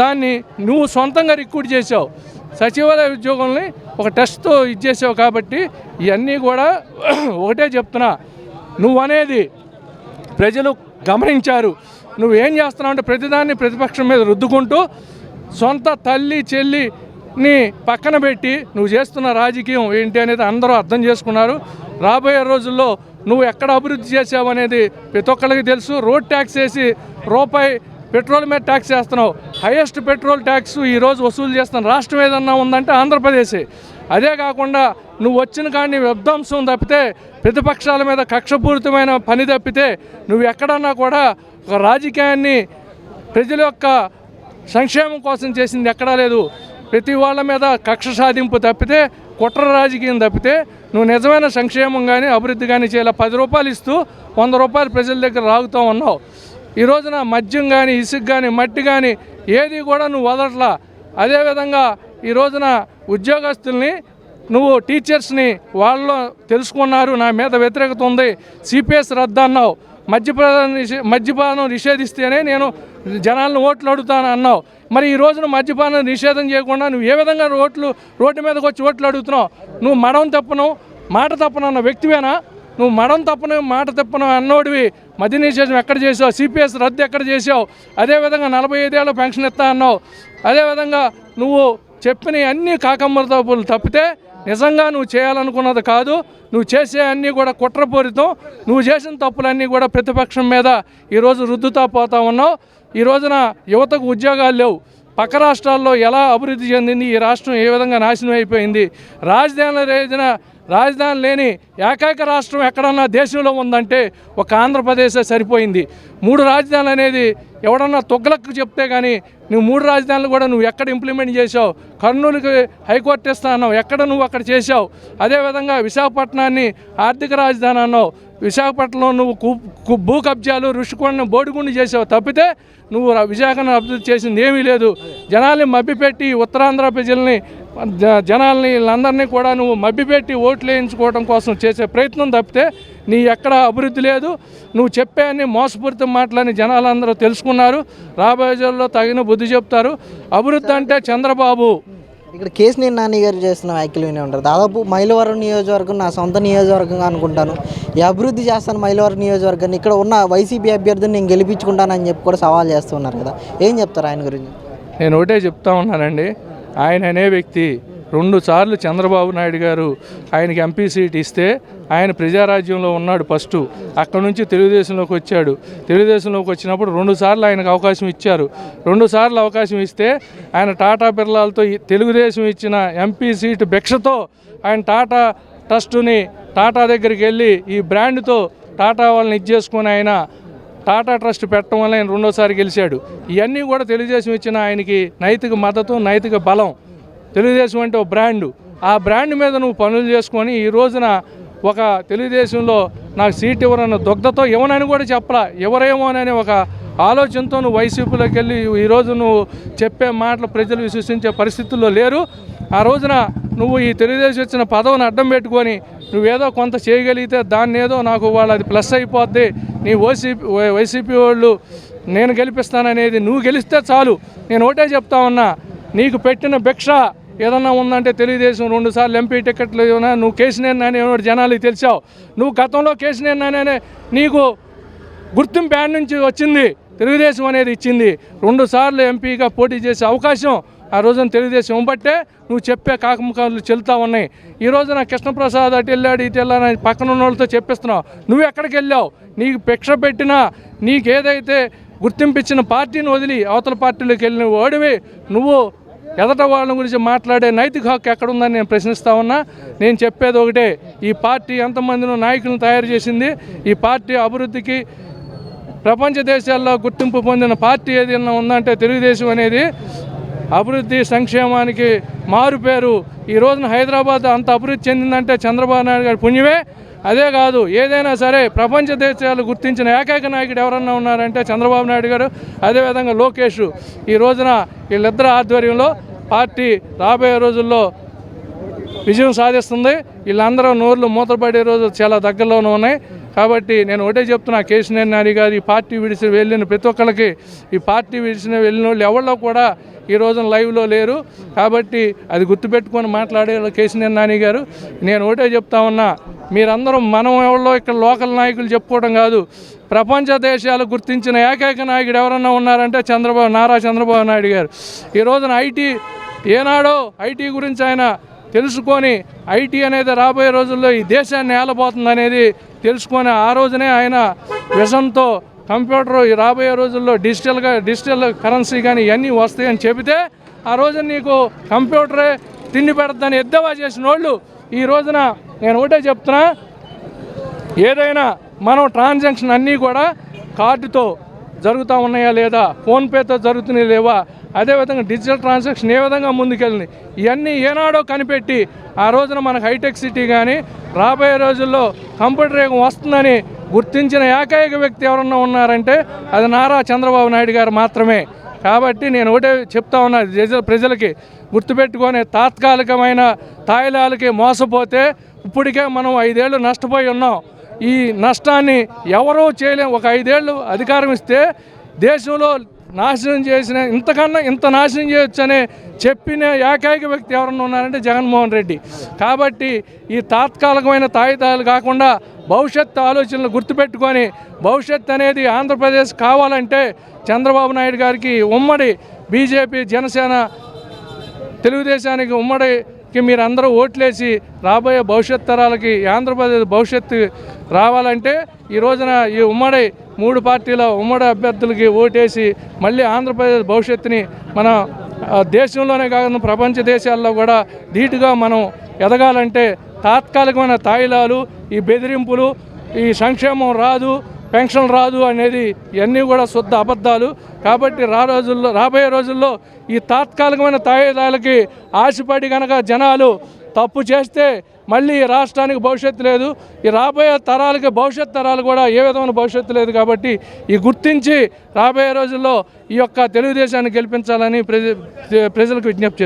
దాన్ని నువ్వు సొంతంగా రిక్రూట్ చేసావు సచివాలయ ఉద్యోగుల్ని ఒక టెస్ట్తో ఇచ్చేసావు కాబట్టి ఇవన్నీ కూడా ఒకటే చెప్తున్నా. నువ్వు అనేది ప్రజలు గమనించారు. నువ్వు ఏం చేస్తున్నావు అంటే ప్రతిదాన్ని ప్రతిపక్షం మీద రుద్దుకుంటూ సొంత తల్లి చెల్లిని పక్కన పెట్టి నువ్వు చేస్తున్న రాజకీయం ఏంటి అనేది అందరూ అర్థం చేసుకున్నారు. రాబోయే రోజుల్లో నువ్వు ఎక్కడ అభివృద్ధి చేసావు అనేది ప్రతి ఒక్కరికి తెలుసు. రోడ్ ట్యాక్స్ వేసి రూపాయి పెట్రోల్ మీద ట్యాక్స్ చేస్తున్నావు. హైయెస్ట్ పెట్రోల్ ట్యాక్స్ ఈరోజు వసూలు చేస్తున్న రాష్ట్రం ఏదన్నా ఉందంటే ఆంధ్రప్రదేశే. అదే కాకుండా నువ్వు వచ్చిన కానీ విధ్వంసం తప్పితే ప్రతిపక్షాల మీద కక్షపూరితమైన పని తప్పితే నువ్వు ఎక్కడన్నా కూడా ఒక రాజకీయాన్ని ప్రజల యొక్క సంక్షేమం కోసం చేసింది ఎక్కడా లేదు. ప్రతి వాళ్ళ మీద కక్ష సాధింపు తప్పితే కుట్ర రాజకీయం తప్పితే నువ్వు నిజమైన సంక్షేమం కానీ అభివృద్ధి కానీ చేయాలి. పది రూపాయలు ఇస్తూ వంద రూపాయలు ప్రజల దగ్గర రాగుతూ ఉన్నావు. ఈ రోజున మద్యం కానీ ఇసుక కానీ మట్టి కానీ ఏది కూడా నువ్వు వదలట్లా. అదేవిధంగా ఈ రోజున ఉద్యోగస్తుల్ని నువ్వు టీచర్స్ని వాళ్ళు తెలుసుకున్నారు నా మీద వ్యతిరేకత ఉంది. సిపిఎస్ రద్దు అన్నావు. మద్యపానం నిషే మద్యపానం నిషేధిస్తేనే నేను జనాలను ఓట్లు అడుగుతాను అన్నావు. మరి ఈ రోజున మద్యపానం నిషేధం చేయకుండా నువ్వు ఏ విధంగా ఓట్లు రోడ్డు మీదకి వచ్చి ఓట్లు అడుగుతున్నావు? నువ్వు మడం తప్పను మాట తప్పను అన్న వ్యక్తివేనా? నువ్వు మడం తప్పను మాట తప్పను అన్నోడివి. మద్య నిషేధం ఎక్కడ చేసావు? సిపిఎస్ రద్దు ఎక్కడ చేసావు? అదేవిధంగా నలభై ఐదేళ్ళ పెన్షన్ ఇస్తా అన్నావు. అదేవిధంగా నువ్వు చెప్పిన అన్ని కాకమ్మల తప్పులు తప్పితే నిజంగా నువ్వు చేయాలనుకున్నది కాదు. నువ్వు చేసే అన్నీ కూడా కుట్రపూరితం. నువ్వు చేసిన తప్పులన్నీ కూడా ప్రతిపక్షం మీద ఈరోజు రుద్దుతా పోతా ఉన్నావు. ఈ రోజున యువతకు ఉద్యోగాలు లేవు. పక్క రాష్ట్రాల్లో ఎలా అభివృద్ధి చెందింది? ఈ రాష్ట్రం ఏ విధంగా నాశనం అయిపోయింది? రాజధాని రేదిన రాజధాని లేని ఏకైక రాష్ట్రం ఎక్కడన్నా దేశంలో ఉందంటే ఒక ఆంధ్రప్రదేశే సరిపోయింది. మూడు రాజధానులు అనేది ఎవడన్నా తొగ్గలకు చెప్తే కానీ నువ్వు మూడు రాజధానులు కూడా నువ్వు ఎక్కడ ఇంప్లిమెంట్ చేసావు కర్నూలుకి హైకోర్టు ఇస్తా అన్నావు. ఎక్కడ నువ్వు అక్కడ చేసావు అదేవిధంగా విశాఖపట్నాన్ని ఆర్థిక రాజధాని అన్నావు. విశాఖపట్నంలో నువ్వు కు- భూ కబ్జాలు రుషికొండ బోడిగుండు చేసావు తప్పితే నువ్వు విశాఖను అభివృద్ధి చేసింది ఏమీ లేదు. జనాల్ని మభ్యపెట్టి ఉత్తరాంధ్ర ప్రజల్ని జనాల్ని వీళ్ళందరినీ కూడా నువ్వు మభ్యపెట్టి ఓట్లు వేయించుకోవడం కోసం చేసే ప్రయత్నం తప్పితే నీ ఎక్కడ అభివృద్ధి లేదు. నువ్వు చెప్పే అన్ని మోసపూరిత మాటలని జనాలందరూ తెలుసుకున్నారు. రాబోయే రోజుల్లో తగిన బుద్ధి చెప్తారు. అభివృద్ధి అంటే చంద్రబాబు. ఇక్కడ కేసినేని నాని గారు చేస్తున్న వ్యాఖ్యలు వినే ఉంటారు. దాదాపు మైలవరం నియోజకవర్గం నా సొంత నియోజకవర్గంగా అనుకుంటాను. ఈ అభివృద్ధి చేస్తాను మైలవరం నియోజకవర్గాన్ని ఇక్కడ ఉన్న వైసీపీ అభ్యర్థిని నేను గెలిపించుకుంటానని చెప్పి కూడా సవాల్ చేస్తున్నారు కదా. ఏం చెప్తారు ఆయన గురించి? నేను ఒకటే చెప్తా ఉన్నానండి. ఆయన అనే వ్యక్తి రెండు సార్లు చంద్రబాబు నాయుడు గారు ఆయనకి ఎంపీ సీట్ ఇస్తే ఆయన ప్రజారాజ్యంలో ఉన్నాడు ఫస్ట్ అక్కడ నుంచి తెలుగుదేశంలోకి వచ్చాడు. తెలుగుదేశంలోకి వచ్చినప్పుడు రెండు సార్లు ఆయనకు అవకాశం ఇచ్చారు. రెండు సార్లు అవకాశం ఇస్తే ఆయన టాటా బిర్లాలతో తెలుగుదేశం ఇచ్చిన ఎంపీ సీట్ భిక్షతో ఆయన టాటా ట్రస్టుని టాటా దగ్గరికి వెళ్ళి ఈ బ్రాండ్తో టాటా వాళ్ళని ఇచ్చేసుకొని ఆయన టాటా ట్రస్ట్ పెట్టడం వల్ల ఆయన రెండోసారి గెలిచాడు. ఇవన్నీ కూడా తెలుగుదేశం ఇచ్చిన ఆయనకి నైతిక మద్దతు నైతిక బలం. తెలుగుదేశం అంటే ఒక బ్రాండు. ఆ బ్రాండ్ మీద నువ్వు పనులు చేసుకొని ఈ రోజున ఒక తెలుగుదేశంలో నాకు సీట్ ఇవ్వరన్న దుగ్ధతో ఇవ్వనని కూడా చెప్పలా. ఎవరేమోనని ఒక ఆలోచనతో నువ్వు వైసీపీలోకి వెళ్ళి ఈరోజు నువ్వు చెప్పే మాటలు ప్రజలు విశ్వసించే పరిస్థితుల్లో లేరు. ఆ రోజున నువ్వు ఈ తెలుగుదేశం వచ్చిన పదవిని అడ్డం పెట్టుకొని నువ్వేదో కొంత చేయగలిగితే దాన్ని ఏదో నాకు వాళ్ళు అది ప్లస్ అయిపోద్ది. నీ ఓసీపీ వైసీపీ వాళ్ళు నేను గెలిపిస్తాననేది నువ్వు గెలిస్తే చాలు. నేను ఒకటే చెప్తా ఉన్నా నీకు పెట్టిన భిక్ష ఏదన్నా ఉందంటే తెలుగుదేశం రెండు సార్లు ఎంపీ టికెట్లు ఏమైనా నువ్వు కేసీనేని నాని ఏమో జనాలకి తెలిసావు. నువ్వు గతంలో కేసీనేని నాని నీకు గుర్తింపు బ్యాన్ నుంచి వచ్చింది. తెలుగుదేశం అనేది ఇచ్చింది. రెండు సార్లు ఎంపీగా పోటీ చేసే అవకాశం ఆ రోజున తెలుగుదేశం బట్టే నువ్వు చెప్పే కాకముఖాలు చెల్లుతా ఉన్నాయి. ఈ రోజున కృష్ణప్రసాద్ అటు వెళ్ళాడు ఇటు వెళ్ళాడని పక్కన ఉన్న వాళ్ళతో చెప్పిస్తున్నావు. నువ్వు ఎక్కడికి వెళ్ళావు? నీకు భిక్ష పెట్టినా నీకు ఏదైతే గుర్తింపు ఇచ్చిన పార్టీని వదిలి అవతల పార్టీలోకి వెళ్ళిన ఓడివి నువ్వు ఎదట వాళ్ళ గురించి మాట్లాడే నైతిక హక్కు ఎక్కడుందని నేను ప్రశ్నిస్తా ఉన్నా. నేను చెప్పేది ఒకటే ఈ పార్టీ ఎంతమందినో నాయకులను తయారు చేసింది. ఈ పార్టీ అభివృద్ధికి ప్రపంచ దేశాల్లో గుర్తింపు పొందిన పార్టీ ఏదైనా ఉందంటే తెలుగుదేశం అనేది అభివృద్ధి సంక్షేమానికి మారు పేరు. ఈ రోజున హైదరాబాద్ అంత అభివృద్ధి చెందిందంటే చంద్రబాబు నాయుడు గారి పుణ్యమే. అదే కాదు ఏదైనా సరే ప్రపంచ దేశాలు గుర్తించిన ఏకైక నాయకుడు ఎవరన్నా ఉన్నారంటే చంద్రబాబు నాయుడు గారు అదేవిధంగా లోకేష్. ఈ రోజున వీళ్ళిద్దరు ఆధ్వర్యంలో పార్టీ రాబోయే రోజుల్లో విజయం సాధిస్తుంది. వీళ్ళందరూ నోర్లు మూతపడే రోజు చాలా దగ్గరలోనే ఉన్నాయి. కాబట్టి నేను ఒకటే చెప్తున్నా కేశినేని నాని గారు ఈ పార్టీ విడిచి వెళ్ళిన ప్రతి ఒక్కరికి ఈ పార్టీ విడిచిన వెళ్ళిన వాళ్ళు ఎవరిలో కూడా ఈ రోజున లైవ్లో లేరు. కాబట్టి అది గుర్తుపెట్టుకొని మాట్లాడే కేసీఆర్ నాని గారు నేను ఒకటే చెప్తా ఉన్నా మీరందరూ మనం ఎవరో ఇక్కడ లోకల్ నాయకులు చెప్పుకోవడం కాదు. ప్రపంచ దేశాలు గుర్తించిన ఏకైక నాయకుడు ఎవరన్నా ఉన్నారంటే చంద్రబాబు నారా చంద్రబాబు నాయుడు గారు. ఈ రోజున ఐటీ ఏనాడో ఐటీ గురించి ఆయన తెలుసుకొని ఐటీ అనేది రాబోయే రోజుల్లో ఈ దేశాన్ని ఏలబోతుంది అనేది తెలుసుకొని ఆ రోజునే ఆయన విషంతో కంప్యూటర్ ఈ రాబోయే రోజుల్లో డిజిటల్గా డిజిటల్ కరెన్సీ కానీ ఇవన్నీ వస్తాయని చెబితే ఆ రోజు నీకు కంప్యూటరే తిండి పెడద్దని ఎద్దవా చేసిన వాళ్ళు ఈ రోజున నేను ఒకటే చెప్తున్నా ఏదైనా మనం ట్రాన్సాక్షన్ అన్నీ కూడా కార్డుతో జరుగుతూ ఉన్నాయా లేదా ఫోన్పేతో జరుగుతున్నాయి లేవా అదేవిధంగా డిజిటల్ ట్రాన్సాక్షన్ ఏ విధంగా ముందుకెళ్ళింది ఇవన్నీ ఏనాడో కనిపెట్టి ఆ రోజున మనకు హైటెక్ సిటీ కానీ రాబోయే రోజుల్లో కంప్యూటర్ యుగం వస్తుందని గుర్తించిన ఏకైక వ్యక్తి ఎవరన్నా ఉన్నారంటే అది నారా చంద్రబాబు నాయుడు గారు మాత్రమే. కాబట్టి నేను ఒకటే చెప్తా ఉన్నా ప్రజలకి గుర్తుపెట్టుకొని తాత్కాలికమైన తాయిలాలకి మోసపోతే ఇప్పటికే మనం ఐదేళ్ళు నష్టపోయి ఉన్నాం. ఈ నష్టాన్ని ఎవరూ చేయలేం. ఒక ఐదేళ్ళు అధికారం ఇస్తే దేశంలో నాశనం చేసిన ఇంతకన్నా ఇంత నాశనం చేయొచ్చనే చెప్పిన ఏకైక వ్యక్తి ఎవరన్నా ఉన్నారంటే జగన్మోహన్ రెడ్డి. కాబట్టి ఈ తాత్కాలికమైన తాయిదాలు కాకుండా భవిష్యత్తు ఆలోచనలు గుర్తుపెట్టుకొని భవిష్యత్తు అనేది ఆంధ్రప్రదేశ్ కావాలంటే చంద్రబాబు నాయుడు గారికి ఉమ్మడి బీజేపీ జనసేన తెలుగుదేశానికి ఉమ్మడి మీరందరూ ఓట్లేసి రాబోయే భవిష్యత్ తరాలకి ఆంధ్రప్రదేశ్ భవిష్యత్తు రావాలంటే ఈ రోజున ఈ ఉమ్మడి మూడు పార్టీల ఉమ్మడి అభ్యర్థులకి ఓటేసి మళ్ళీ ఆంధ్రప్రదేశ్ భవిష్యత్తుని మన దేశంలోనే కాకుండా ప్రపంచ దేశాల్లో కూడా ధీటుగా మనం ఎదగాలంటే తాత్కాలికమైన తాయిలాలు ఈ బెదిరింపులు ఈ సంక్షేమం రాదు. పెన్షన్ రాదు అనేది ఇవన్నీ కూడా శుద్ధ అబద్ధాలు. కాబట్టి రా రోజుల్లో రాబోయే రోజుల్లో ఈ తాత్కాలికమైన తాయిదాలకి ఆశపడి కనుక జనాలు తప్పు చేస్తే మళ్ళీ ఈ రాష్ట్రానికి భవిష్యత్తు లేదు. ఈ రాబోయే తరాలకి భవిష్యత్ తరాలు కూడా ఏ విధమైన భవిష్యత్తు లేదు కాబట్టి ఈ గుర్తించి రాబోయే రోజుల్లో ఈ యొక్క తెలుగుదేశాన్ని గెలిపించాలని ప్రజ ప్రజలకు విజ్ఞప్తి